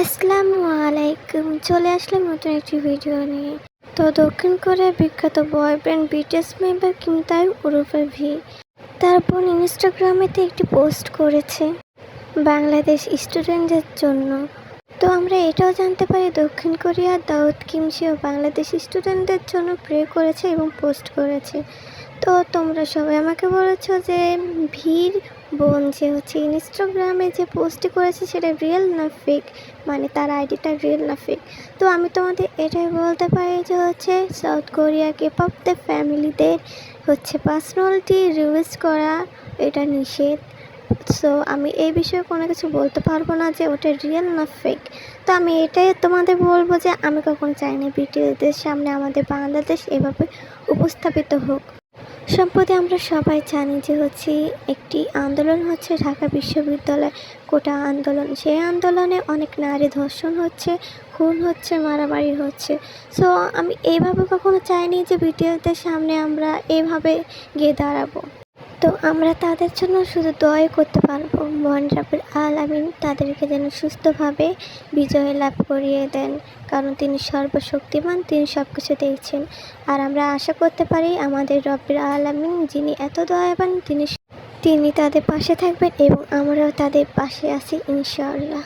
আসসালামু আলাইকুম চলে আসলাম নতুন একটি ভিডিও নিয়ে। তো দক্ষিণ কোরিয়ার বিখ্যাত বয়ফ্রেন্ড বিটিএস মেম্বার কিম তাই ওরফে ভি তার বোন ইনস্টাগ্রামেতে একটি পোস্ট করেছে, বাংলাদেশ স্টুডেন্টদের জন্য। তো আমরা এটাও জানতে পারি, দক্ষিণ কোরিয়ার দাউদ কিমসিও বাংলাদেশ স্টুডেন্টদের জন্য প্রে করেছে এবং পোস্ট করেছে। তো তোমরা সবাই আমাকে বলেছ যে ভিড় বোন যে হচ্ছে ইনস্টাগ্রামে যে পোস্টটি করেছে সেটা রিয়েল না ফেক মানে তার আইডিটা রিয়েল না ফেক তো আমি তোমাদের এটাই বলতে পারি যে হচ্ছে সাউথ কোরিয়া কেপপদের ফ্যামিলিদের হচ্ছে পার্সোনালিটি রিলিজ করা এটা নিষেধ। সো আমি এই বিষয়ে কোনো কিছু বলতে পারব না যে ওটা রিয়েল না ফেক তো আমি এটাই তোমাদের বলব যে আমি কখনো চাইনি ব্রিটিশদের সামনে আমাদের বাংলাদেশ এভাবে উপস্থাপিত হোক। সম্প্রতি আমরা সবাই জানি যে হচ্ছে একটি আন্দোলন হচ্ছে ঢাকা বিশ্ববিদ্যালয় কোটা আন্দোলন। সেই আন্দোলনে অনেক নারী ধর্ষণ হচ্ছে, খুন হচ্ছে, মারামারি হচ্ছে। সো আমি এইভাবে কখনো চাইনি যে বিটিএসদের সামনে আমরা এভাবে গিয়ে দাঁড়াবো। তো আমরা তাদের জন্য শুধু দয় করতে পারব। মহান রাবের আল আমিন তাদেরকে যেন সুস্থভাবে বিজয় লাভ করিয়ে দেন। কারণ তিনি সর্বশক্তিমান, তিনি সব কিছু দেখছেন আর আমরা আশা করতে পারি আমাদের রব্বির আলামিন, যিনি এত দয়াবান, তিনি তিনি তাদের পাশে থাকবেন এবং আমরাও তাদের পাশে আছি, ইনশাআল্লাহ।